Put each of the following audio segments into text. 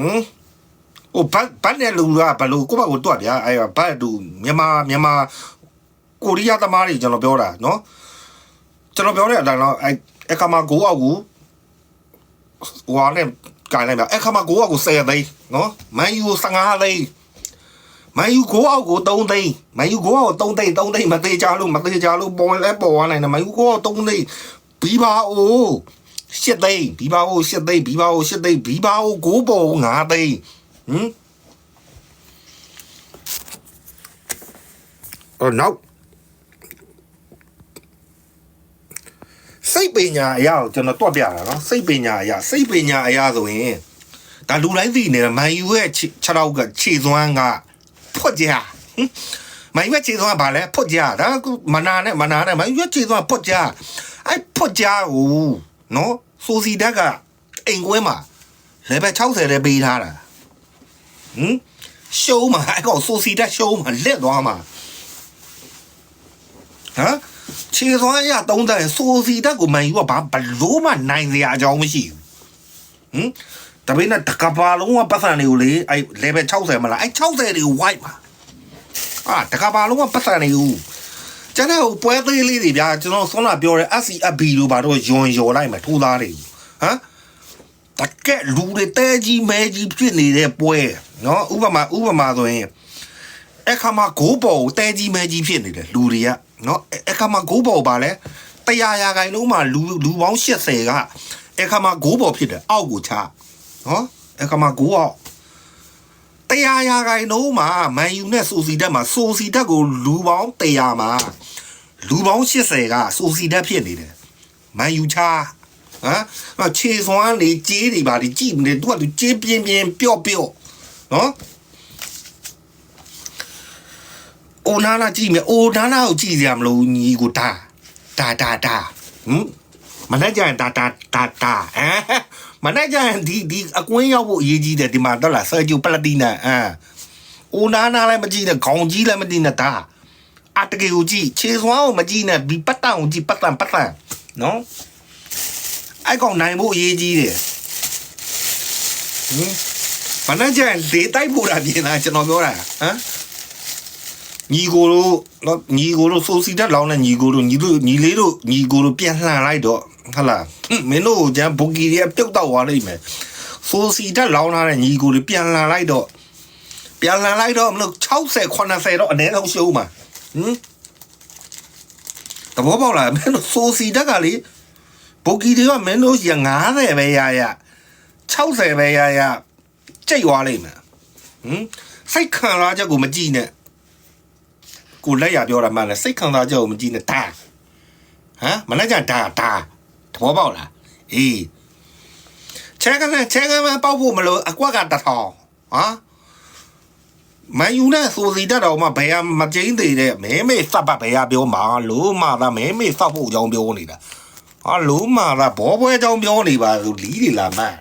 မ်ဟိုဘတ်ဘတ်နဲ့လူကဘလို့ကိုယ့်ဘက်ကိုတွတ်ဗျာအဲ့ဘတ်တူမြန်မာမြန်မာကိုရီးယားသမားတွေကျွန်တော်ပြောတာနော်ကျွန်တော်ပြောတဲ့အတိုင်းတော့အဲ့အခါမှာကိုအောက်ကိုဟွာနဲ့ကိုင်လိုက်ဗျအခါမှာကိုအောက်ကို10သိန်းနော်မန်ယူကို15သိန်းမန်ယူကိုအောက်ကို3သိန်းမန်ယူကိုအောက်ကို3သိန်း3သိန်းမသေးကြလို့မသေးကြလို့ပေါ်လဲပေါ်သွားနိုင်တယ်မန်ယူကိုအောက်3သိန်းဘီဘာအို ရှစ်သိန်းဘီဘာအိုရှစ်သိန်းဘီဘာအိုရှစ်သိန်းဘီဘာအိုကိုပေါ်9သိန်းဟမ်အော်နောက်စိတ်ပညာအရာကိုကျွန်တော်တွက်ပြတာနော်စိတ်ပညာအရာစိတ်ပညာအရာဆိုရင်ဒါလူတိုင်းသိနေတယ်မန်ယူရဲ့ခြေခြေထောက်ကခြေစွမ်းကဖွက်ကြဟင်မန်ယူရဲ့ခြေစွမ်းကဘာလဲဖွက်ကြဒါကမနာနဲ့မနာနဲ့မန်ယူရဲ့ခြေစွမ်းကဖွက်ကြအဲ့ဖွက်ကြကို နော်စိုးစီတက်ကအိမ်ကွဲမှာ level 60တဲ့ပေးထားတာဟင်ရှုံးမှာအဲ့ကောင်စိုးစီတက်ရှုံးမှာလက်သွားမှာဟမ်ခြေစွမ်းရသုံးတဲ့စိုးစီတက်ကိုမန်ယူကဘာဘလို့မှနိုင်စရာအကြောင်းမရှိဘူးဟင်တပိနဲ့တကပါလုံးကပတ်စံတွေကိုလေအဲ့ level 60မလားအဲ့60တွေကို white မှာအာတကပါလုံးကပတ်စံတွေကို ကျန်တဲ့ဟိုပွဲသေးလေးတွေဗျာကျွန်တော်ဆွမ်းလာပြောတဲ့ SCFB လို့ဘာတော့ယွန်ယော်လိုက်မှာထိုးသားတွေဟမ်တကက်လူတွေတဲကြီးမဲကြီးဖြစ်နေတဲ့ပွဲနော်ဥပမာဥပမာဆိုရင်အခါမှာဂိုးပေါ်ကိုတဲကြီးမဲကြီးဖြစ်နေတယ်လူတွေကနော်အခါမှာဂိုးပေါ်ပါလဲတရားရာခိုင်လုံးမှာလူလူပေါင်း80ကအခါမှာဂိုးပေါ်ဖြစ်တယ်အောက်ကိုချနော်အခါမှာဂိုးအောက် တရားရာခိုင်လုံးမှာမန်ယူနဲ့ဆိုစီတက်မှာဆိုစီတက်ကိုလူပေါင်း100မှာလူပေါင်း80ကဆိုစီတက်ဖြစ်နေတယ်မန်ယူချဟမ်အခြေစွမ်းနေကြေးတွေပါလေကြည့်နေသူကသူကြေးပြင်းပြင်းပျော့ပျော့နော်အိုနာနာကြည့်မယ်အိုနာနာကိုကြည့်စရာမလိုညီကိုဒါဒါဒါဒါဟမ်မနေ့ကျရင်ဒါဒါဒါဒါဟ မ်မနေ့ကျရင်ဒီဒီအကွင်းရောက်ဖို့အရေးကြီးတယ်ဒီမှာတော့လားဆာဂျူပလတီနာအမ်အိုနာနာလည်းမကြည့်နဲ့ခေါင်းကြီးလည်းမကြည့်နဲ့ဒါအတကေကိုကြည့်ခြေစွမ်းကိုမကြည့်နဲ့ဘီပတ်တန်ကိုကြည့်ပတ်တန်ပတ်တန်နော်အဲ့ကောင်နိုင်ဖို့အရေးကြီးတယ်ဟင်မနေ့ကျရင်လေတိုက်ဖို့တာပြင်တာကျွန်တော်ပြောတာဟမ်ညီကိုတို့နော်ညီကိုတို့စိုးစီတက်လောင်းတဲ့ညီကိုတို့ညီတို့ညီလေးတို့ညီကိုတို့ပြန်လှန်လိုက်တော့ ဟုတ်လားဟွန်းမင်းတို့ကျန်ဘူကီတွေကပြုတ်တော့သွားလိမ့်မယ်စိုးစီတက်လောင်းထားတဲ့ညီကိုတွေပြန်လှန်လိုက်တော့ပြန်လှန်လိုက်တော့မလို့60 80တော့အနည်းဆုံးရှုံးမှာဟင်တဘောပေါက်လားမင်းတို့စိုးစီတက်ကလေဘူကီတွေကမင်းတို့ရ90ပဲရရ60ပဲရရကြိတ်သွားလိမ့်မယ်ဟင်စိတ်ခံစားချက်ကိုမကြည့်နဲ့ကိုလက်ရပြောတာမှလည်းစိတ်ခံစားချက်ကိုမကြည့်နဲ့ဒါဟမ်မနေ့ကဒါဒါသ ဘောပေါက်လားအေးချဲကနေချဲကမပေါက်ဖို့မလို့အကွက်ကတထောင်ဟာမန်ယူနဲ့ဆိုစီတက်တော်မှဘယ်မကျင်းသေးတဲ့မဲမေစပ်ပတ်ဘယ်ပြောမှာလို့မှသာမဲမေစပ်ဖို့အကြောင်းပြောနေတာဟာလို့မှသာဘောပွဲအကြောင်းပြောနေပါဆိုလီးတွေလာမှန်း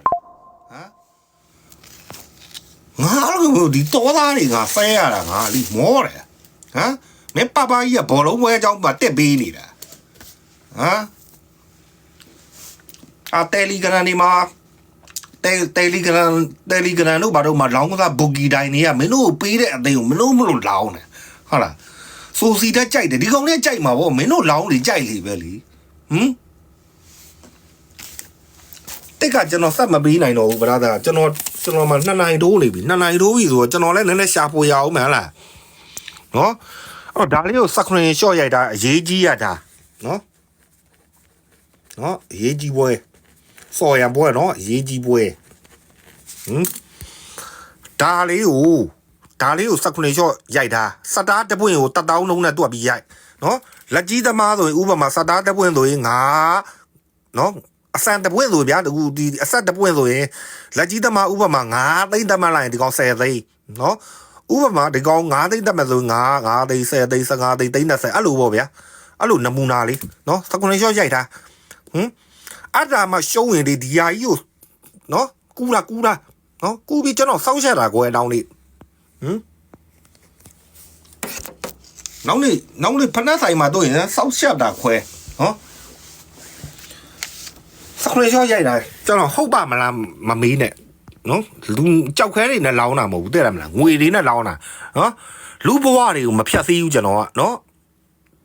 ဟမ်ငါတို့ဒီတော်သားတွေငါဆဲရတာငါလီမောတယ်ဟမ်မင်းပပကြီးကဘောလုံးပွဲအကြောင်းမှာတက်ပေးနေတာဟမ် အတယ်လီဂရမ်ဒီမှာတယ်တယ်လီဂရမ်တယ်လီဂရမ်တို့ဘာတို့မှာလောင်းကစားဘူဂီတိုင်းတွေကမင်းတို့ပေးတဲ့အသိကိုမလို့မလို့လောင်းတယ်ဟုတ်လားဆိုစီတက်ကြိုက်တယ်ဒီကောင်လေးကြိုက်မှာဗောမင်းတို့လောင်းလေကြိုက်လေပဲလीဟမ်တက်ကကျွန်တော်ဆက်မပေးနိုင်တော့ဘူးဗရာသာကျွန်တော်ကျွန်တော်မှနှစ်နိုင်တိုးနေပြီနှစ်နိုင်တိုးပြီဆိုတော့ကျွန်တော်လည်းနည်းနည်းရှာဖွေရအောင်မဟုတ်လားနော်အော်ဒါလေးကိုစခရင်ရှော့ရိုက်တာအရေးကြီးရတာနော်နော်အရေးကြီးပွဲ စော်ရံပွဲနော်အရေးကြီးပွဲဟမ်ဒါလေးကိုဒါလေးကိုစခရင်ရှော့ရိုက်တာစတားတပွင့်ကိုတတောင်းလုံးနဲ့တွက်ပြီးရိုက်နော်လက်ကြီးသမားဆိုရင်ဥပမာစတားတပွင့်ဆိုရင်ငါနော်အစံတပွင့်ဆိုဗျာဒီဒီအဆက်တပွင့်ဆိုရင်လက်ကြီးသမားဥပမာ9သိန်းတတ်မှတ်လိုက်ရင်ဒီကောင်10သိန်းနော်ဥပမာဒီကောင်9သိန်းတက်မဲ့ဆို9 9သိန်း10သိန်း15သိန်းသိန်း30အဲ့လိုပေါ့ဗျာအဲ့လိုနမူနာလေးနော်စကွန်ရှော့ရိုက်တာဟမ် အဲ့ဒါမှရှုံးရင်ဒီဒီယာကြီးကိုနော်ကူလာကူလာနော်ကူပြီးကျွန်တော်စောက်ရှက်တာကိုအတောင်းလေးဟမ်နောက်နေ့နောက်နေ့ဖနက်ဆိုင်မှာတို့ရင်စောက်ရှက်တာခွဲနော်စကွန်ရှော့ရိုက်တာကျွန်တော်ဟုတ်ပါမလားမမေးနဲ့နော်လူကြောက်ခဲတွေနဲ့လောင်းတာမဟုတ်ဘူးတဲ့ရမလားငွေတွေနဲ့လောင်းတာနော်လူဘဝတွေကိုမဖြတ်သိဘူးကျွန်တော်ကနော်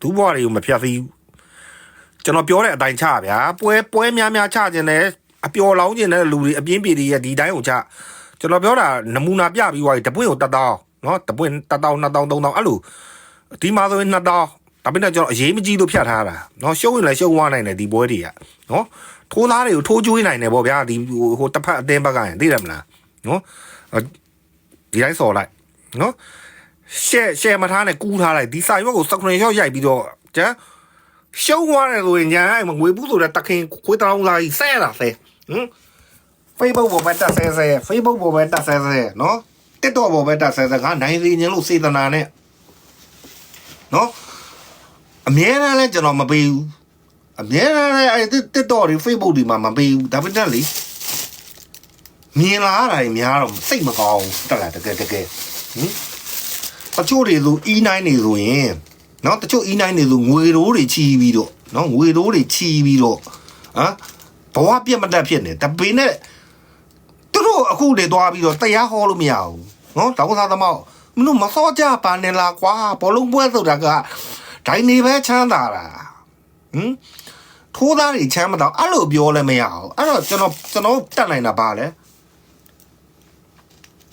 လူဘဝတွေကိုမဖြတ်သိဘူး ကျွန်တော်ပြောတဲ့အတိုင်းချဗျာပွဲပွဲများများချခြင်းနဲ့အပျော်လောင်းခြင်းနဲ့လူတွေအပြင်းပြေတွေရဲ့ဒီတိုင်းကိုချကျွန်တော်ပြောတာနမူနာပြပြီးသွားပြီတပွင့်ကိုတတောင်းနော်တပွင့်တတောင်းနှစ်တောင်းသုံးတောင်းအဲ့လိုဒီမှာဆိုရင်နှစ်တောင်းဒါပေမဲ့ကျွန်တော်အရေးမကြီးလို့ဖြတ်ထားတာနော်ရှုံးရင်လည်းရှုံးသွားနိုင်တယ်ဒီပွဲတွေကနော်ထိုးသားတွေကိုထိုးကျွေးနိုင်တယ်ပေါ့ဗျာဒီဟိုတစ်ဖက်အတင်းဘက်ကရင်သိတယ်မလားနော်ဒီတိုင်းစော်လိုက်နော်ရှယ်ရှယ်မထားနဲ့ကူးထားလိုက်ဒီစာရွက်ကိုစခရင်ရှော့ရိုက်ပြီးတော့ကျန် ရှုံးသွားတယ်ဆိုရင်ညာငွေဘူးဆိုတဲ့တခင်ခွေးတောင်းလာကြီးဆဲလာဆဲဟမ် Facebook ပေါ်ပဲတက်ဆဲဆဲ Facebook ပေါ်ပဲတက်ဆဲဆဲနော် TikTok ပေါ်ပဲတက်ဆဲဆဲငါနိုင်စီခြင်းလို့စေတနာနဲ့နော်အမြဲတမ်းလဲကျွန်တော်မပေးဘူးအမြဲတမ်းလဲအဲ့ TikTok တွေ Facebook တွေမှာမပေးဘူးဒါပေမဲ့လေမြင်လာရတာကြီးများတော့စိတ်မကောင်းဘူးတက်လာတကယ်တကယ်ဟင်တချို့တွေဆို E9 နေဆိုရင် နော်တချို့ E9 နေဆိုငွေရိုးတွေချီးပြီးတော့နော်ငွေရိုးတွေချီးပြီးတော့ဟမ်ဘဝပြတ်မတတ်ဖြစ်နေတပေနဲ့သူတို့အခုတွေသွားပြီးတော့တရားဟောလို့မရဘူးနော်တောင်းစားသမောက်မင်းတို့မစောကြပါနဲ့လားကွာဘောလုံးပွဲဆိုတာကဒိုင်နေပဲချမ်းသာတာဟမ်ထိုးသားတွေချမ်းမတော့အဲ့လိုပြောလည်းမရအောင်အဲ့တော့ကျွန်တော်ကျွန်တော်တက်နိုင်တာပါလေ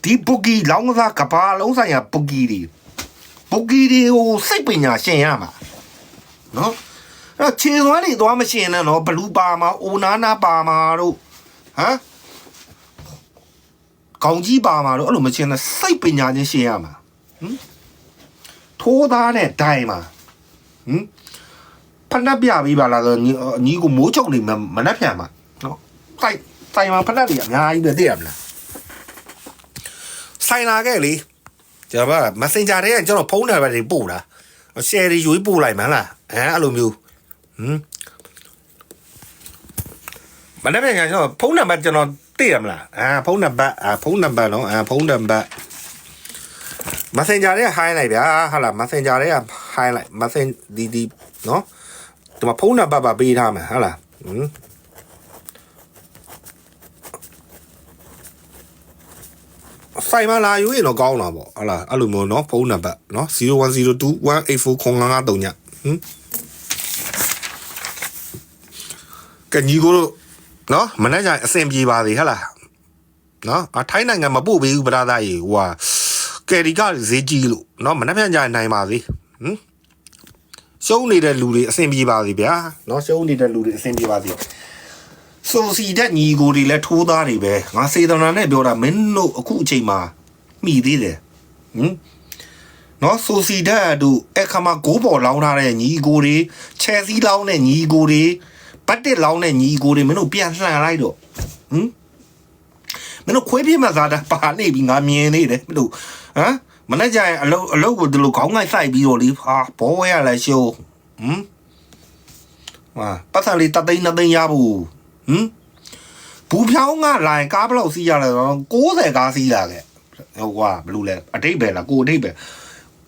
ဒီပုဂီလောင်းကစားကဘာလုံးဆိုင်ရာပုဂီတွေ ပုဂီတွေကိုစိတ်ပညာရှင်ရမှာနော်အဲ့တော့ခြေစွမ်းတွေသွားမရှင်နဲ့နော်ဘလူးပါမှာအိုနာနာပါမှာတို့ဟမ်ကောင်းကြီးပါမှာတော့အဲ့လိုမချင်းတဲ့စိတ်ပညာချင်းရှင်းရမှာဟမ်ထိုးသားနဲ့ဒိုင်မှာဟမ်ဖက်နှက်ပြပြီးပါလားဆိုညီညီကိုမိုးချုပ်နေမမနှက်ပြန်မှာနော်စိုက်စိုင်မှာဖက်နှက်တွေအများကြီးပဲသိရမလားဆိုင်လာခဲ့လေ ကျွန်တော်က Messenger တွေကကျွန်တော်ဖုန်းနံပါတ်တွေပို့တာ share တွေယူပို့လိုက်မှလားအဲအဲ့လိုမျိုးဟမ်မနေ့ကကျွန်တော်ဖုန်းနံပါတ်ကျွန်တော်သိရမလားအာဖုန်းနံပါတ်အာဖုန်းနံပါတ်နော်အာဖုန်းနံပါတ် Messenger တွေက high လိုက်ဗျာဟာလား Messenger တွေက high လိုက် Messenger ဒီဒီနော်ဒီမှာဖုန်းနံပါတ်ပါပေးထားမှာဟာလားဟမ် ဆိုင်မလာယူရင်တော့ကောင်းတာပေါ့ဟာလားအဲ့လိုမျိုးနော်ဖုန်းနံပါတ်နော်0102184953ညဟမ်ကညီကိုတို့နော်မနေ့ကအဆင်ပြေပါသေးဟဟလားနော်အထိုင်းနိုင်ငံမပို့ပေးဘူးဗလာသားကြီးဟိုဟာကယ်ရီကဈေးကြီးလို့နော်မနေ့ပြန်ကြနိုင်ပါသေးဟမ်ရှုံးနေတဲ့လူတွေအဆင်ပြေပါသေးဗျာနော်ရှုံးနေတဲ့လူတွေအဆင်ပြေပါသေး ဆိုစီတဲ့ညီကိုတွေလည်းထိုးသားတွေပဲငါစေတနာနဲ့ပြောတာမင်းတို့အခုအချိန်မှာမိသေးတယ်ဟမ်နော်ဆိုစီတဲ့တို့အခါမှာဂိုးပေါ်လောင်းထားတဲ့ညီကိုတွေချယ်စီလောင်းတဲ့ညီကိုတွေပတ်တစ်လောင်းတဲ့ညီကိုတွေမင်းတို့ပြန်လှန်လိုက်တော့ဟမ်မင်းတို့ခွေးပြင်းမှသာတာပါနေပြီငါမြင်နေတယ်မင်းတို့ဟမ်မနေ့ကျရင်အလုပ်အလုပ်ကိုဒီလိုခေါင်းငိုက်ဆိုင်ပြီးတော့လေဟာဘောဝဲရလဲရှိုးဟမ်ဟာပတ်စံလေးတသိန်းနှစ်သိန်းရဘူး ဟမ်ဘူးဖြောင်းကလိုင်ကားဘလောက်စီးရလဲတော့60ကားစီးလာခဲ့ဟိုကွာဘလူးလဲအတိတ်ပဲလားကိုအတိတ်ပဲ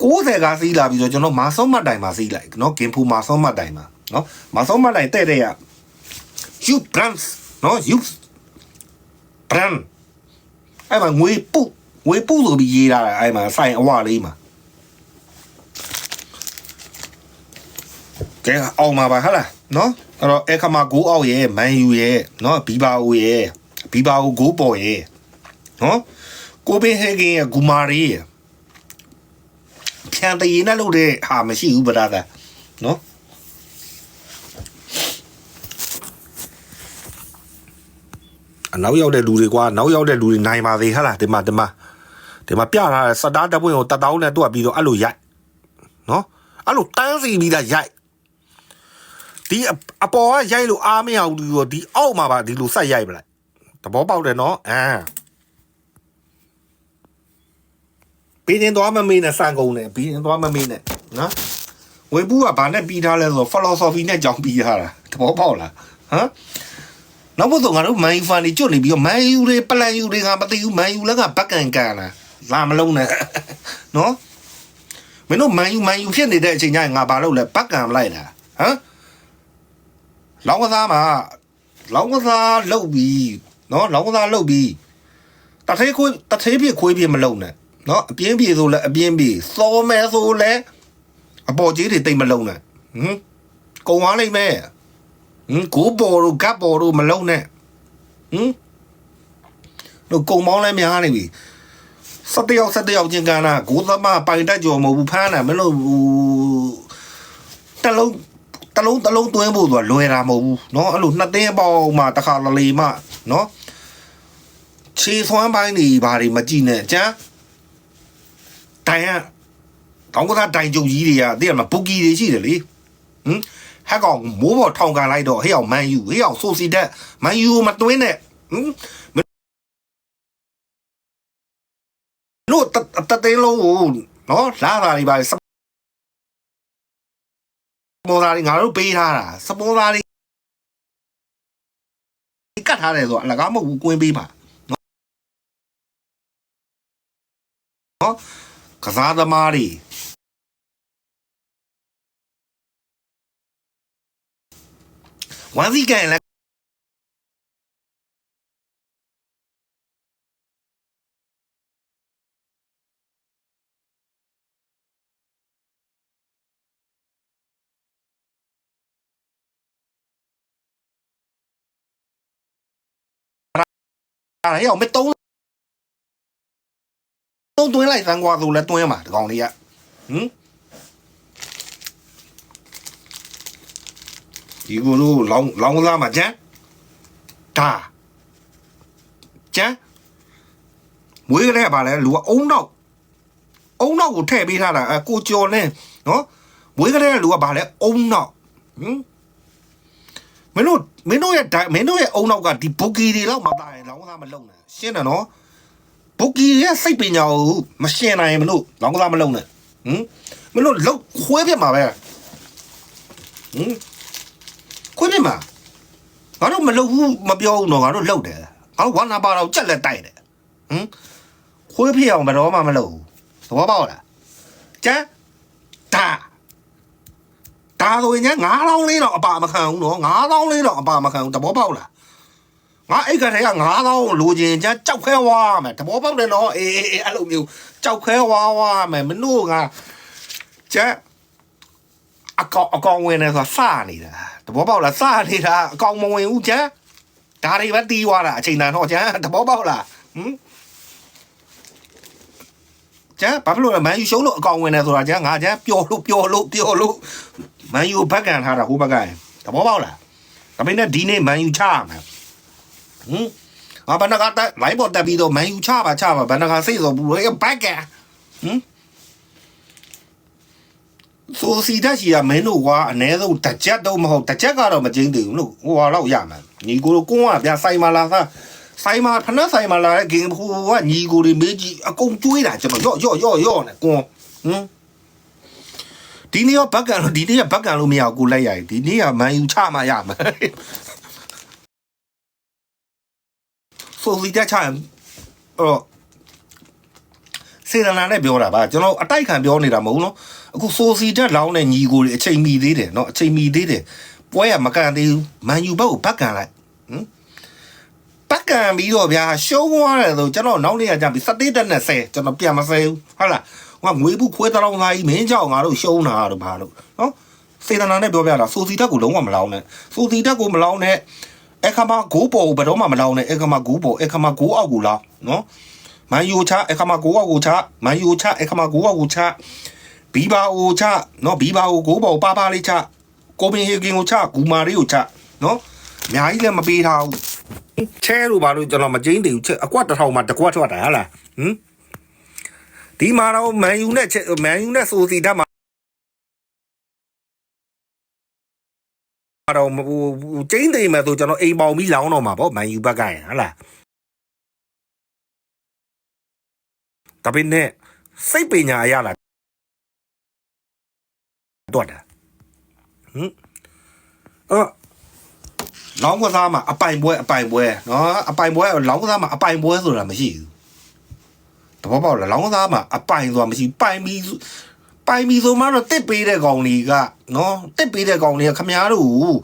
60ကားစီးလာပြီးတော့ကျွန်တော်မာဆုံးမတ်တိုင်မှာစီးလိုက်နော်ဂင်ဖူမာဆုံးမတ်တိုင်မှာနော်မာဆုံးမတ်တိုင်တဲ့တဲ့ရ you brands နော် you brand အဲ့မှာငွေပုတ်ငွေပုတ်ဆိုပြီးရေးထားတာအဲ့မှာဆိုင်အဝလေးမှာကဲအောင်မှာပါဟာလားနော် အဲ့တော့အခမာဂိုးအောက်ရဲ့မန်ယူရဲ့နော်ဘီဘာအိုရဲ့ဘီဘာအိုဂိုးပေါ်ရဲ့နော်ကိုပင်ဟေဂင်ရဲ့ဂူမာရီရဲ့ဖြန်တရည်နဲ့လို့တဲ့ဟာမရှိဘူးဗဒါသာနော်အနောက်ရောက်တဲ့လူတွေကွာနောက်ရောက်တဲ့လူတွေနိုင်ပါသေးဟဟလားဒီမှာဒီမှာဒီမှာပြထားတဲ့စတားတပ်ပွင့်ကိုတတောင်းနဲ့တွက်ပြီးတော့အဲ့လိုရိုက်နော်အဲ့လိုတန်းစီပြီးသားရိုက် ဒီအပေါ်ကရိုက်လို့အားမရဘူးဒီတော့ဒီအောက်မှာပါဒီလိုဆက်ရိုက်ပလိုက်သဘောပေါက်တယ်နော်အာဘီရင်သွားမမေးနဲ့စံကုန်နဲ့ဘီရင်သွားမမေးနဲ့နော်ဝေဘူးကဘာနဲ့ပြီးထားလဲဆိုတော့ philosophy နဲ့ကြောင်းပြီးထားတာသဘောပေါက်လားဟမ်နောက်ဘတော့ငါတို့မန်ယူဖန်တွေကျွတ်နေပြီးတော့မန်ယူတွေပလန်ယူတွေကမသိဘူးမန်ယူလည်းကဘက်ကန်ကန်လာလာမလုံးနဲ့နော်မင်းတို့မန်ယူမန်ယူဖြစ်နေတဲ့အချိန်ကျရင်ငါဘာလုပ်လဲဘက်ကန်လိုက်တာဟမ် လောင်းကစားမှာလောင်းကစားလုတ်ပြီးနော်လောင်းကစားလုတ်ပြီးတထေးခွေးတထေးပြခွေးပြမလုံနဲ့နော်အပြင်းပြေဆိုလဲအပြင်းပြေစောမဲဆိုလဲအပေါ်ကြီးတွေတိတ်မလုံနဲ့ဟမ်ကုံသွားလိမ့်မယ်ဟမ်ကိုပေါ်တို့ကပ်ပေါ်တို့မလုံနဲ့ဟမ်တို့ကုံမောင်းလဲများနေပြီစက်တယောက်စက်တယောက်ချင်းကနာကိုသမပိုင်တက်ကြော်မဟုတ်ဘူးဖမ်းတာမလို့တလုံး တလုံးတလုံးတွင်းဖို့ဆိုတာလွယ်တာမဟုတ်ဘူးเนาะအဲ့လိုနှစ်သိန်းအပေါင်းမှတစ်ခါလလေမှเนาะခြေဆွမ်းပိုင်းတွေဘာတွေမကြည့်နဲ့အကျန်းတိုင်ရတောင်းကစားတိုင်ကြုံကြီးတွေကတည်းကမဘူကီတွေရှိတယ်လေဟမ်ဟက်ကောင်မိုးပေါ်ထောင်ကန်လိုက်တော့ဟေ့အောင်မန်ယူဟေ့အောင်ဆိုစီတက်မန်ယူမတွင်းနဲ့ဟမ်လို့တတသေးလုံးကိုနော်လာတာတွေပါ စပေါ်သားတွေငါတို့ပေးထားတာစပေါ်သားတွေကတ်ထားတယ်ဆိုတော့အလကားမဟုတ်ဘူးကွင်းပေးပါနော်ကစားသမားတွေဝမ်စီကန်လည်း အဲ့ဟေ့အောင်မတုံးတုံးတွင်းလိုက်စမ်းကွာဆိုလဲတွင်းမှာဒီကောင်လေးကဟမ်ဒီကိုလိုလောင်းလောင်းစားမှာကျန်ဒါကျန်မွေးကလေးကပါလဲလူကအုံနောက်အုံနောက်ကိုထည့်ပေးထားတာအကိုကျော်နဲ့နော်မွေးကလေးကလူကပါလဲအုံနောက်ဟမ် မင်းတို့မင်းတို့ရဲ့မင်းတို့ရဲ့အုံနောက်ကဒီဘိုကီတွေလောက်မတားရင်လောင်းစားမလုံနဲ့ရှင်းတယ်နော်ဘိုကီရဲ့စိတ်ပညာကိုမရှင်းနိုင်ရင်မလို့လောင်းစားမလုံနဲ့ဟင်မလို့လောက်ခွဲပြမှာပဲဟင်ခွဲပြမှာငါတို့မလုံဘူးမပြောဘူးတော့ငါတို့လောက်တယ်ငါတို့ဝါနာပါတော့ကြက်လက်တိုက်တယ်ဟင်ခွဲပြအောင်ဘယ်တော့မှမလုံဘူးသဘောပေါက်လားကျန်ဒါ ဒါဆိုရင်ငါ9000လေးတော့အပါမခံဘူးနော်9000လေးတော့အပါမခံဘူးသဘောပေါက်လားငါအိတ်ကတည်းက9000လိုချင်ကြကြောက်ခဲဝါမယ်တဘောပေါက်တယ်နော်အေးအေးအေးအဲ့လိုမျိုးကြောက်ခဲဝါဝါမယ်မနှုတ်ကကြက်အကောင်အကောင်ဝင်နေဆိုတာစနေတာတဘောပေါက်လားစနေတာအကောင်မဝင်ဘူးကြက်ဒါတွေပဲတီးသွားတာအချိန်တန်တော့ကြက်တဘောပေါက်လားဟမ် ကြက်ဘာဖြစ်လို့လဲမန်ယူရှုံးလို့အကောင်ဝင်နေဆိုတာကြက်ငါကြက်ပျော်လို့ပျော်လို့ပျော်လို့မန်ယူဘက်ကန်ထားတာဟိုဘက်ကတဘောပေါက်လားဒါပေမဲ့ဒီနေ့မန်ယူချရမယ်ဟမ်အဘနကတက်လိုက်ပေါ်တက်ပြီးတော့မန်ယူချပါချပါဘနကစိတ်ဆိုဘူးလေဘက်ကဟမ်ဆိုစီတက်ရှိရမင်းတို့ကအ ਨੇ ဆုံးတစ်ချက်တော့မဟုတ်တစ်ချက်ကတော့မကျင်းသေးဘူးလို့ဟိုဟာတော့ရမှာညီကိုကိုကဗျာဆိုင်မာလာသား ဆိုင်မာဖနက်ဆိုင်မာလာတဲ့ဂိမ်းဟိုကညီကိုတွေမေးကြည့်အကုန်ကျွေးတာကျွန်တော်ရော့ရော့ရော့ရော့နဲ့ကွန်ဟမ်ဒီနေ့ရောဘက်ကန်လို့ဒီနေ့ကဘက်ကန်လို့မရဘူးကိုလိုက်ရည်ဒီနေ့ကမန်ယူချမှရမှာဆိုစီတက်ချရင်အော်စေရနာနဲ့ပြောတာပါကျွန်တော်အတိုက်ခံပြောနေတာမဟုတ်ဘူးနော်အခုဆိုစီတက်လောင်းတဲ့ညီကိုတွေအချိန်မီသေးတယ်နော်အချိန်မီသေးတယ်ပွဲကမကန်သေးဘူးမန်ယူဘက်ကိုဘက်ကန်လိုက်ဟမ် ဘက်ကန်ပြီးတော့ဗျာရှုံးသွားတယ်ဆိုကျွန်တော်နောက်နေ့ကကြပြီစတေးတက်နဲ့ဆဲကျွန်တော်ပြန်မဆဲဘူးဟုတ်လားငါငွေဘူးခွဲတောင်းသားကြီးမင်းကြောက်ငါတို့ရှုံးတာတို့ဘာလို့နော်စေတနာနဲ့ပြောပြတာဆိုစီတက်ကိုလုံးဝမလောင်းနဲ့ဆိုစီတက်ကိုမလောင်းနဲ့အခါမှာဂိုးပေါ်ဘယ်တော့မှမလောင်းနဲ့အခါမှာဂိုးပေါ်အခါမှာဂိုးအောက်ကိုလောင်းနော်မန်ယူချအခါမှာဂိုးအောက်ကိုချမန်ယူချအခါမှာဂိုးအောက်ကိုချဘီဘာအိုချနော်ဘီဘာအိုဂိုးပေါ်ပါပါလေးချကိုပင်ဟေဂင်ကိုချဂူမာရီကိုချနော်အများကြီးလည်းမပေးထားဘူး ချဲလို့ပါလို့ကျွန်တော်မကျင်းသေးဘူးချက်အကွက်တစ်ထောင်မှတစ်ကွက်ထွက်တာဟာလားဟမ်ဒီမှာတော့မန်ယူနဲ့မန်ယူနဲ့ဆိုစီတက်မှာတော့ဟိုကျင်းသိမ်မဲ့ဆိုကျွန်တော်အိမ်ပေါင်ပြီးလောင်းတော့မှာပေါ့မန်ယူဘက်ကရဟလားဒါပေမဲ့စိတ်ပညာအရလာတော့တာဟမ်အော် လောင်းကစားမှာအပိုင်ပွဲအပိုင်ပွဲနော်အပိုင်ပွဲလောင်းကစားမှာအပိုင်ပွဲဆိုတာမရှိဘူးတဘောပေါက်လားလောင်းကစားမှာအပိုင်ဆိုတာမရှိပိုင်ပြီးပိုင်ပြီးဆိုမှတော့တစ်ပေးတဲ့ကောင်တွေကနော်တစ်ပေးတဲ့ကောင်တွေကခမားတို့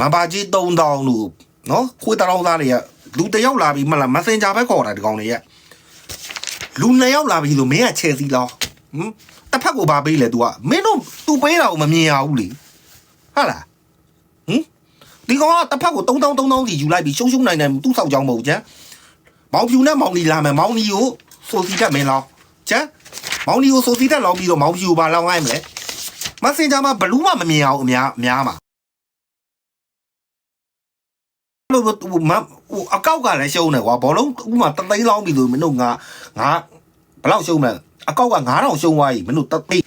မဘာကြီး3000လို့နော်ခွေးတောင်းသားတွေကလူတယောက်လာပြီးမလား Messenger ပဲခေါ်တာဒီကောင်တွေကဟလူနှစ်ယောက်လာပြီဆိုမင်းကချဲစီလောက်ဟမ်တစ်ဖက်ကိုဘာပေးလဲ तू ကမင်းတို့ तू ပေးတာကိုမမြင်ရဘူးလေဟုတ်လားဟမ် ဒီကောင်ကတစ်ဖက်ကို3000 3000စီယူလိုက်ပြီးရှုံရှုံနိုင်နိုင်သူ့ဆောက်ကြောင်းမဟုတ်ကြမ်းမောင်ဖြူနဲ့မောင်နီလာမယ်မောင်နီကိုဆိုစီတက်မင်းလောက်ကြမ်းမောင်နီကိုဆိုစီတက်လောက်ပြီးတော့မောင်ဖြူကိုဘာလောက်ခိုင်းမလဲမစင်ဂျာမှာဘလူးမှမမြင်အောင်အများအများမှာလို့ဟိုမဟိုအကောက်ကလည်းရှုံးတယ်ကွာဘောလုံးဥမာတသိန်းလောင်းပြီလို့မင်းတို့ငါငါဘယ်လောက်ရှုံးမလဲအကောက်က9000ရှုံးသွားပြီမင်းတို့တသိန်း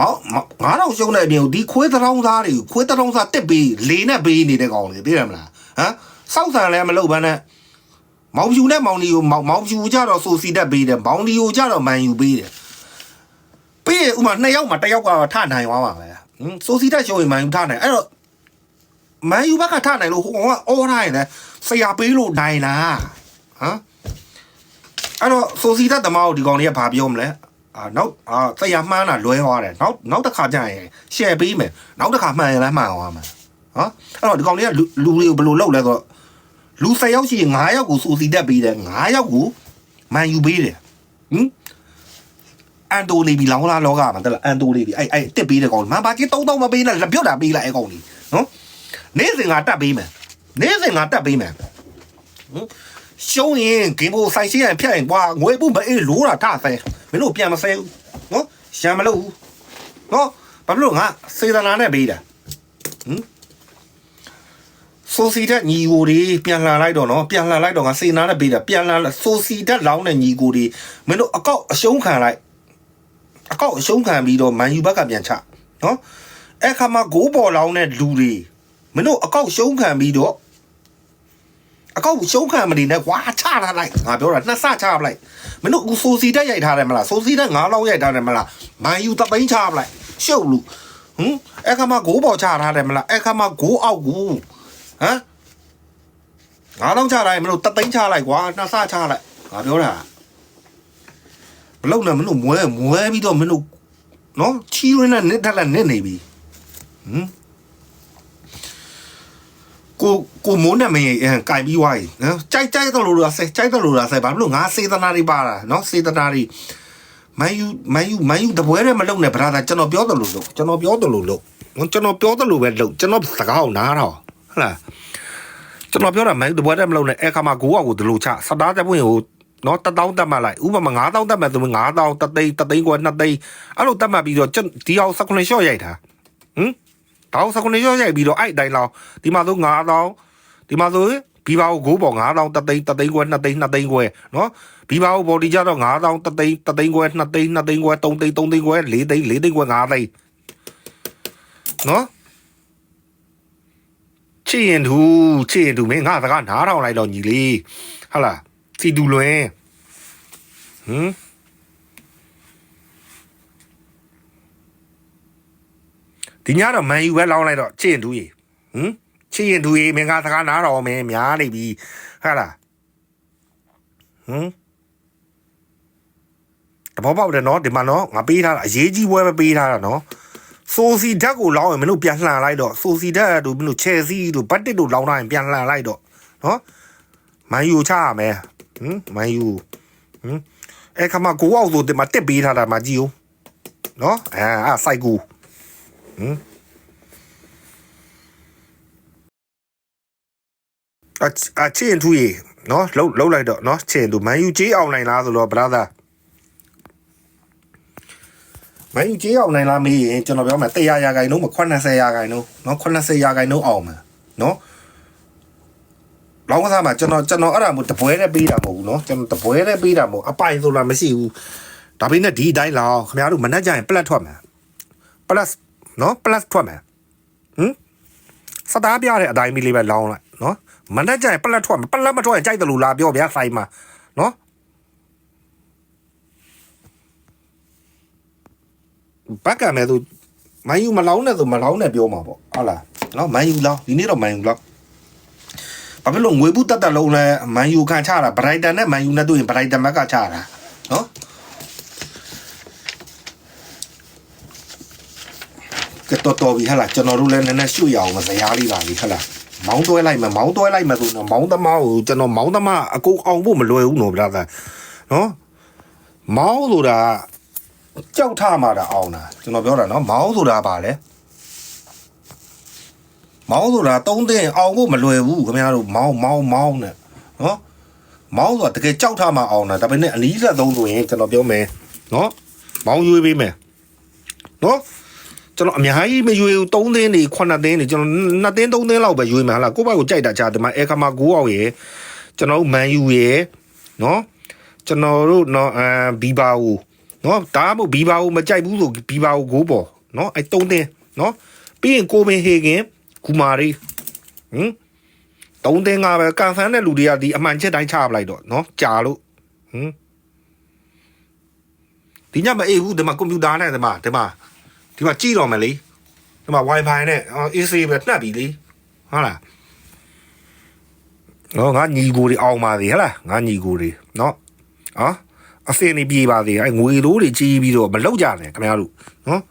မောင်9000ရှုံးတဲ့အပြင်ဒီခွေးတောင်းသားတွေခွေးတောင်းသားတက်ပြီးလေနဲ့ပေးနေတဲ့ကောင်တွေသိရမလားဟမ်စောက်ဆန်လည်းမလုပ်ဘဲနဲ့မောင်ဖြူနဲ့မောင်ဒီကိုမောင်မောင်ဖြူကြတော့ဆိုစီတက်ပေးတယ်မောင်ဒီကိုကြတော့မန်ယူပေးတယ်ပေးရင်ဥမာနှစ်ယောက်မှာတစ်ယောက်ကတော့ထနိုင်သွားပါပဲဟမ်ဆိုစီတက်ရှုံးရင်မန်ယူထနိုင်အဲ့တော့မန်ယူဘက်ကထနိုင်လို့ဟိုကောင်ကအော်ထားရင်လည်းဆရာပေးလို့နိုင်လားဟမ်အဲ့တော့ဆိုစီတက်တမောက်ဒီကောင်လေးကဘာပြောမလဲ အာနောက်အာဆရာမှန်းတာလွဲသွားတယ်နောက်နောက်တစ်ခါကျရင်ရှယ်ပေးမယ်နောက်တစ်ခါမှန်ရင်လည်းမှန်သွားမယ်ဟမ်အဲ့တော့ဒီကောင်လေးကလူလူတွေကိုဘယ်လိုလုပ်လဲဆိုတော့လူ၁၀ယောက်ရှိရင်9ယောက်ကိုဆိုစီတက်ပေးတယ်9ယောက်ကိုမန်ယူပေးတယ်ဟမ်အန်တိုနေပြီလောင်းလာလောကမှာတက်လာအန်တိုနေပြီအဲ့အဲ့တက်ပေးတဲ့ကောင်မန်ပါကြီး3000မပေးနဲ့လက်ပြုတ်တာပေးလိုက်အဲ့ကောင်ကြီးနော်နေ့စဉ်ကတက်ပေးမယ်နေ့စဉ်ကတက်ပေးမယ်ဟမ်ရှုံးရင်ဂိမ်းဘောဆိုင်ရှိရင်ဖြတ်ရင်ကွာငွေပုမအေးလိုးတာထဆဲမ င်းတို့ပြန်မဆဲဘူးနော်ရံမလို့ဘူးနော်ဘာဖြစ်လို့ငါစေတနာနဲ့ပေးတာဟမ်ဆိုစီတက်ညီကိုတွေပြန်လှန်လိုက်တော့နော်ပြန်လှန်လိုက်တော့ငါစေနာနဲ့ပေးတာပြန်လှန်ဆိုစီတက်လောင်းတဲ့ညီကိုတွေမင်းတို့အကောက်အရှုံးခံလိုက်အကောက်အရှုံးခံပြီးတော့မန်ယူဘက်ကပြန်ချနော်အဲ့ခါမှာဂိုးပေါ်လောင်းတဲ့လူတွေမင်းတို့အကောက်ရှုံးခံပြီးတော့ အကောက်ရှုံးခံမနေနဲ့ကွာချထားလိုက်ငါပြောတာနှစ်ဆချပလိုက်မင်းတို့အခုဆိုစီတက်ရိုက်ထားတယ်မလားဆိုစီတက်ငါးလောက်ရိုက်ထားတယ်မလားမန်ယူတသိန်းချပလိုက်ရှုပ်လူဟမ်အဲ့ခါမှာဂိုးပေါ်ချထားတယ်မလားအဲ့ခါမှာဂိုးအောက်ကူဟမ်ငါးလောက်ချလိုက်မလို့တသိန်းချလိုက်ကွာနှစ်ဆချလိုက်ငါပြောတာမလုံနဲ့မင်းတို့မွဲမွဲပြီးတော့မင်းတို့နော်ချီရင်းနဲ့နစ်ထက်လက်နစ်နေပြီဟမ် ကိုကိုမိုးနဲ့မင်းအဲကင်ပြီးွားရင်နော်ကြိုက်ကြိုက်တယ်လို့လားဆဲကြိုက်တယ်လို့လားဆဲဘာဖြစ်လို့ငါစေတနာတွေပါတာနော်စေတနာတွေမန်ယူမန်ယူမန်ယူတပွဲနဲ့မလုံနဲ့ဗရာသာကျွန်တော်ပြောတယ်လို့လို့ကျွန်တော်ပြောတယ်လို့လို့ကျွန်တော်ပြောတယ်လို့ပဲလို့ကျွန်တော်စကားကိုနားတော့ဟုတ်လားကျွန်တော်ပြောတာမန်ယူတပွဲနဲ့မလုံနဲ့အဲခါမှာကိုကကိုဒီလိုချစတားတဲ့ပွင့်ကိုနော်တတောင်းတက်မှတ်လိုက်ဥပမာ9000တက်မှတ်ဆိုရင်9000တသိန်းတသိန်းကွာ2သိန်းအဲ့လိုတက်မှတ်ပြီးတော့ကျွန်ဒီအောင်19 shot ရိုက်တာဟ မ်တောင်း19 shot ရိုက်ပြီးတော့အဲ့အတိုင်းလောက်ဒီမှာဆို9000ဒီမှာဆိုဘီဘာကိုဂိုးပေါ်9000တသိန်းတသိန်းကွဲ2သိန်း2သိန်းကွဲနော်ဘီဘာကိုဘော်ဒီကြတော့9000တသိန်းတသိန်းကွဲ2သိန်း2သိန်းကွဲ3သိန်း3သိန်းကွဲ4သိန်း4သိန်းကွဲ5သိန်းနော်ချီရင်သူချီရင်သူမင်းငါစကားနားထောင်လိုက်တော့ညီလေးဟုတ်လားစီတူလွင်ဟမ် ဒီညတော့မန်ယူပဲလောင်းလိုက်တော့ချီရင်သူကြီးဟမ်ချီရင်သူကြီးမင်းကစကားနားတော်မင်းများနေပြီဟုတ်လားဟမ်တဘောပေါက်တယ်နော်ဒီမှာနော်ငါပေးထားတာအရေးကြီးပွဲပဲပေးထားတာနော်ဆိုစီဓာတ်ကိုလောင်းရင်မင်းတို့ပြန်လှန်လိုက်တော့ဆိုစီဓာတ်တို့မင်းတို့ချယ်စီတို့ဘတ်တစ်တို့လောင်းထားရင်ပြန်လှန်လိုက်တော့နော်မန်ယူချရမယ်ဟမ်မန်ယူဟမ်အဲ့ခါမှာကိုအောက်ဆိုတင်မှာတက်ပေးထားတာမှကြည့်ဦးနော်အဲအဲ့စိုက်ကူ ဟမ်အအချင်းသူရေနော်လှုပ်လှုပ်လိုက်တော့နော်ချင်းသူမန်ယူကြေးအောင်နိုင်လားဆိုတော့ brother မင်းကြီးအောင်နိုင်လားမေးရင်ကျွန်တော်ပြောမယ်100ရာခိုင်နှုန်းမ80ရာခိုင်နှုန်းเนาะ80ရာခိုင်နှုန်းအောင်မှာเนาะလောင်းကစားမှာကျွန်တော်ကျွန်တော်အဲ့ဒါမို့တပွဲနဲ့ပေးတာမဟုတ်ဘူးเนาะကျွန်တော်တပွဲနဲ့ပေးတာမဟုတ်အပိုင်ဆိုတာမရှိဘူးဒါပေမဲ့ဒီအတိုင်းလောင်းခင်ဗျားတို့မနှက်ကြရင် plus ထွက်မှာ plus နော် plus ထွက်မယ်ဟင်စတားပြတဲ့အတိုင်းမီလေးပဲလောင်းလိုက်နော်မနဲ့ကြိုင် plus ထွက်မယ် plus မထွက်ရင်ကြိုက်တယ်လို့လာပြောဗျာဆိုင်မှာနော်ဘက်ကမဲ့သူမန်ယူမလောင်းနဲ့ဆိုမလောင်းနဲ့ပြောမှာပေါ့ဟုတ်လားနော်မန်ယူလောင်းဒီနေ့တော့မန်ယူလောင်းဘာဖြစ်လို့ငွေဘူးတက်တက်လုံးလဲမန်ယူခံချတာဘရိုက်တန်နဲ့မန်ယူနဲ့တွေ့ရင်ဘရိုက်တန်ဘက်ကချတာနော် ကဲတော်တော်ပြီဟဟလားကျွန်တော်တို့လည်းနည်းနည်းရွှေ့ရအောင်မစရားလေးပါပြီဟဟလားမောင်းတွဲလိုက်မယ်မောင်းတွဲလိုက်မယ်ဆိုတော့မောင်းသမားကိုကျွန်တော်မောင်းသမားအကုန်အောင်ဖို့မလွယ်ဘူးနော်ဗျာသားနော်မောင်းဆိုတာကြောက်ထမှာတာအောင်တာကျွန်တော်ပြောတာနော်မောင်းဆိုတာပါလေမောင်းဆိုတာသုံးသိန်းအောင်ဖို့မလွယ်ဘူးခင်ဗျားတို့မောင်းမောင်းမောင်းနဲ့နော်မောင်းဆိုတာတကယ်ကြောက်ထမှာအောင်တာဒါပေမဲ့အနည်းဆက်သုံးဆိုရင်ကျွန်တော်ပြောမယ်နော်မောင်းရွေးပေးမယ်နော် ကျွန်တော်အများကြီးမရွေးဘူး3သိန်းနေ9သိန်းနေကျွန်တော်2သိန်း3သိန်းလောက်ပဲရွေးမှာဟလားကိုယ့်ဘက်ကိုကြိုက်တာကြာဒီမှာအဲခါမှာ9အောင်ရယ်ကျွန်တော်တို့မန်ယူရယ်နော်ကျွန်တော်တို့နော်အမ်ဘီဘာဝူနော်ဒါမှမဟုတ်ဘီဘာဝူမကြိုက်ဘူးဆိုဘီဘာဝူကိုပေါ်နော်အဲ3သိန်းနော်ပြီးရင်ကိုမင်ဟေဂင်ဂူမာရီဟမ်3သိန်းကပဲကန်ဆန်းတဲ့လူတွေကဒီအမှန်ချက်တိုင်းချပလိုက်တော့နော်ကြာလို့ဟမ်ဒီညမအေးဘူးဒီမှာကွန်ပျူတာနဲ့ဒီမှာဒီမှာ ဒီမှာကြည့်တော့မယ်လေဒီမှာ wifi နဲ့အော် AC ပဲနှက်ပြီလေဟုတ်လားနော်ငါညီကိုတွေအောင်ပါသေးဟဟလားငါညီကိုတွေနော်အာအစင်းနေပြေးပါသေးအဲငွေလိုးတွေကြီးပြီးတော့မလောက်ကြနဲ့ခင်ဗျားတို့နော်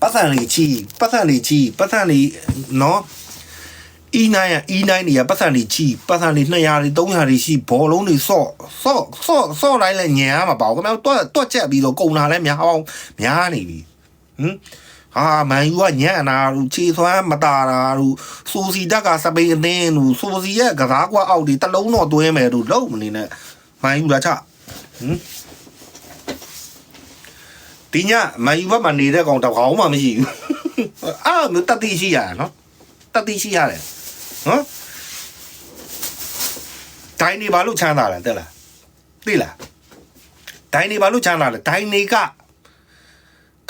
ပတ်စံလေးချီပတ်စံလေးချီပတ်စံလေးနော် E9 อ่ะ E9 နေရပတ်စံလေးချီပတ်စံလေး200တွေ300တွေရှိဘောလုံးတွေစော့စော့စော့စော့တိုင်းလဲညံရမှာပေါ့ခင်ဗျားတို့တွက်တွက်ချက်ပြီးတော့ကုံလာလဲများအောင်များနေပြီဟမ်ဟာမန်ယူကညံ့နာလူခြေသွမ်းမတာတာလူစူစီတက်ကစပိန်အသင်းလူစူစီရဲ့ကစားကွာအောက်ဒီတလုံးတော့တွဲမယ်လို့လုံးမနေနဲ့မန်ယူလာချဟမ်ဒီညမန်ယူဘက်မှာနေတဲ့ကောင်တစ်ကောင်မှမရှိဘူးအဲ့လိုမျိုးတတိရှိရတာနော်တတိရှိရတယ် နော်ဒိုင်းနေဘာလို့ချမ်းသာလဲတဲ့လားသိလားဒိုင်းနေဘာလို့ချမ်းသာလဲဒိုင်းနေက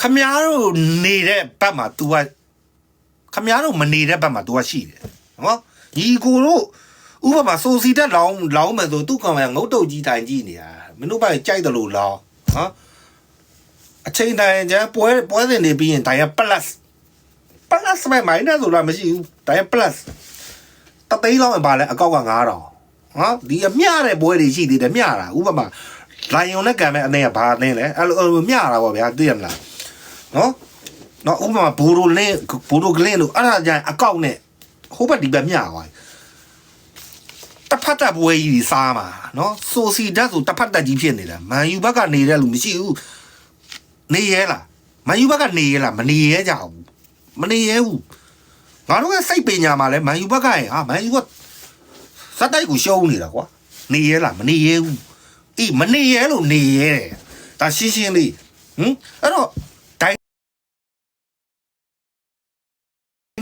ခမည်းတော်နေတဲ့ဘက်မှာ तू ကခမည်းတော်မနေတဲ့ဘက်မှာ तू ကရှိတယ်နော်ညီကိုတို့ဥပမာဆိုစီတက်လောင်းလောင်းမယ်ဆိုသူ့ကောင်ကငုတ်တုတ်ကြီးတိုင်ကြည့်နေတာမင်းတို့ဘာကြိုက်တယ်လို့လောင်းနော်အချိန်တိုင်းကျပွဲပွဲစဉ်နေပြီးရင်တိုင်က plus plus ပဲ minus ဆိုတာမရှိဘူးတိုင်က plus တသိန်းလောက်ပါလဲအကောက်က9000နော်ဒီအမျှတဲ့ပွဲတွေရှိသေးတယ်မျှတာဥပမာလိုင်ယွန်နဲ့ကံမဲ့အတင်းကဘာအတင်းလဲအဲ့လိုအဲ့လိုမျှတာပေါ့ဗျာသိရမလားနော်နော်ဥပမာဘူရိုလင်းဘူရိုကလင်းလို့အဲ့ဒါကြရင်အကောက်နဲ့ဟိုဘက်ဒီဘက်မျှသွားတဖတ်တပွဲကြီးကြီးစားမှာနော်ဆိုစီဓာတ်ဆိုတဖတ်တက်ကြီးဖြစ်နေတာမန်ယူဘက်ကနေတယ်လို့မရှိဘူးနေရဲလားမန်ယူဘက်ကနေရဲလားမနေရဲကြဘူးမနေရဲဘူး ငါတို့ကစိတ်ပညာမှာလဲမန်ယူဘက်ကရင်ဟာမန်ယူကစက်တိုက်ကိုရှုံးနေတာကွာနေရဲလားမနေရဲဘူးအေးမနေရဲလို့နေရဲတယ်ဒါရှင်းရှင်းလေးဟမ်အဲ့တော့ဒိုင်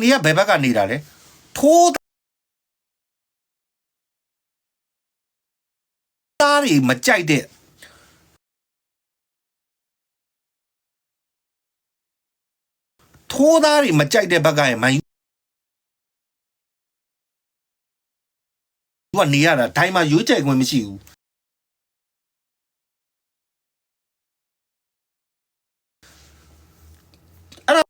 နေရဘယ်ဘက်ကနေနေတာလဲထိုးသားတွေမကြိုက်တဲ့ထိုးသားတွေမကြိုက်တဲ့ဘက်ကရင်မန် သူကနေရတာဒိုင်းမှာရွေးကြိုက်ခွင့်မရှိဘူးအဲ့ဒါ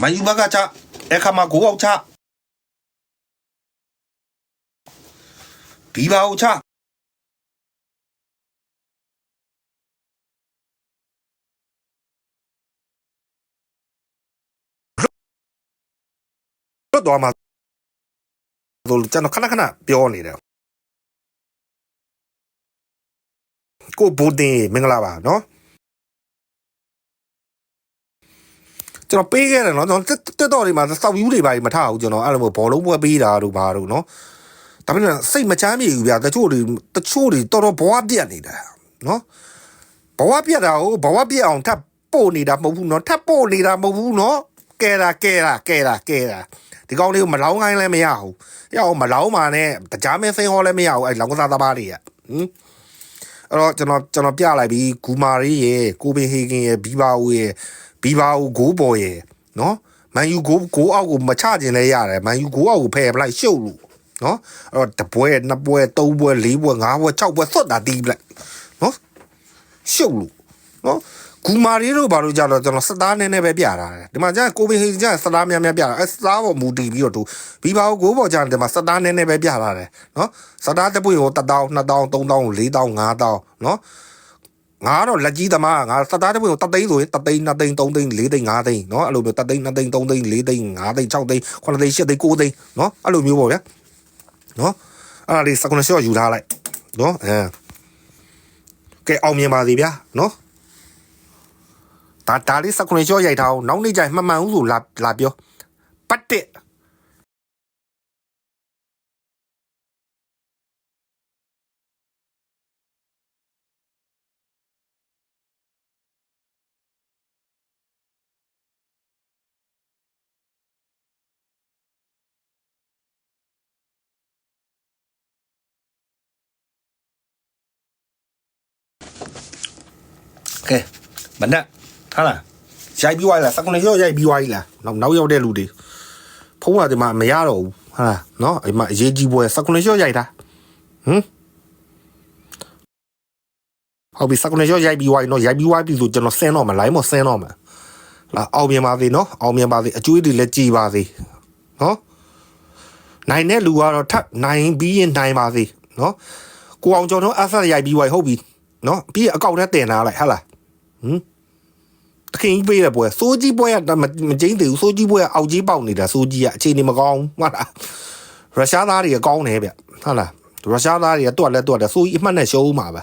မန်ယူဘကချအခါမှာကိုအောင်ချဒီပါအောင်ချ လွတ်သွားမှာဆိုလို့ကျွန်တော်ခဏခဏပြောနေတယ်ကိုဘိုတင်မင်္ဂလာပါနော်ကျွန်တော်ပေးခဲ့တယ်နော်ကျွန်တော်တက်တော့ဒီမှာစောက်ယူတွေပါမထားဘူးကျွန်တော်အဲ့လိုမျိုးဘောလုံးပွဲပေးတာတို့ဘာတို့နော်ဒါပေမဲ့စိတ်မချမ်းမြေဘူးဗျာတချို့တွေတချို့တွေတော်တော်ဘဝပြတ်နေတာနော်ဘဝပြတ်တာကိုဘဝပြတ်အောင်ထပ်ပို့နေတာမဟုတ်ဘူးနော်ထပ်ပို့နေတာမဟုတ်ဘူးနော်ကဲတာကဲတာကဲတာကဲတာ ဒီကောင်လေးကိုမလောင်းခိုင်းလည်းမရဘူးရအောင်မလောင်းပါနဲ့တကြားမင်းစိန်ဟောလည်းမရဘူးအဲ့လောင်းကစားသမားတွေကဟင်အဲ့တော့ကျွန်တော်ကျွန်တော်ပြလိုက်ပြီဂူမာရီရဲ့ကိုပင်ဟေဂင်ရဲ့ဘီဘာဦးရဲ့ဘီဘာဦးဂိုးပေါ်ရဲ့နော်မန်ယူဂိုးဂိုးအောက်ကိုမချခြင်းလည်းရတယ်မန်ယူဂိုးအောက်ကိုဖယ်ပလိုက်ရှုပ်လို့နော်အဲ့တော့တပွဲနှစ်ပွဲသုံးပွဲလေးပွဲငါးပွဲ၆ပွဲသွတ်တာတီးပလိုက်နော်ရှုပ်လို့နော် ဂူမာရီတို့ဘာလို့ကြတော့ကျွန်တော်စသားနည်းနည်းပဲပြတာတယ်ဒီမှာကျကိုပင်ဟေဂင်ကျစသားများများပြတာအဲစသားပေါ်မူတည်ပြီးတော့သူဘီဘာကိုဂိုးပေါ်ကျတယ်မှာစသားနည်းနည်းပဲပြတာတယ်နော်စသားတစ်ပွင့်ကို1000 2000 3000 4000 5000နော် ငါကတော့လက်ကြီးသမားငါစသားတစ်ပွင့်ကိုတသိန်းဆိုရင်တသိန်း2သိန်း3သိန်း4သိန်း5သိန်းเนาะအဲ့လိုမျိုးတသိန်း2သိန်း3သိန်း4သိန်း5သိန်း6သိန်း9သိန်း10သိန်း9သိန်းเนาะအဲ့လိုမျိုးပေါ့ဗျာเนาะအဲ့ဒါလေးစကုနရှော့ယူထားလိုက်เนาะအဲကဲအောင်မြင်ပါစေဗျာเนาะ ဒါဒါလေးစကုနရှော့ရိုက်ထားအောင်နောက်နေ့ကျရင်မှန်မှန်ဦးဆိုလာလာပြောပတ်တက်ကဲမနက် ဟာလားရိုက်ပြီးွားလားစကုနေရောရိုက်ပြီးွားကြီးလားနောက်နောက်ရောက်တဲ့လူတွေဖုံးလာဒီမှာမရတော့ဘူးဟာလားနော်အိမ်မှာအရေးကြီးပွဲစကုနေရောရိုက်တာဟမ်ဟုတ်ပြီစကုနေရောရိုက်ပြီးွားကြီးနော်ရိုက်ပြီးွားပြီဆိုကျွန်တော်ဆင်းတော့မလိုင်းမဆင်းတော့မှာလာအောင်မြင်ပါသေးနော်အောင်မြင်ပါသေးအကျွေးတွေလည်းကြည်ပါသေးနော်နိုင်တဲ့လူကတော့ထပ်နိုင်ပြီးရင်နိုင်ပါသေးနော်ကိုအောင်ကျော်တော့အဆက်ရိုက်ပြီးွားဟုတ်ပြီနော်ပြီးအကောက်ထဲတင်လာလိုက်ဟာလား တခင်ကြီးပေးတဲ့ပွဲစိုးကြီးပွဲကမမကျင်းသေးဘူးစိုးကြီးပွဲကအောက်ကြီးပေါက်နေတာစိုးကြီးကအခြေအနေမကောင်းဟုတ်လားရုရှားသားတွေကကောင်းတယ်ဗျဟုတ်လားရုရှားသားတွေကတွက်လဲတွက်တယ်စိုးကြီးအမှတ်နဲ့ရှုံးမှာပဲ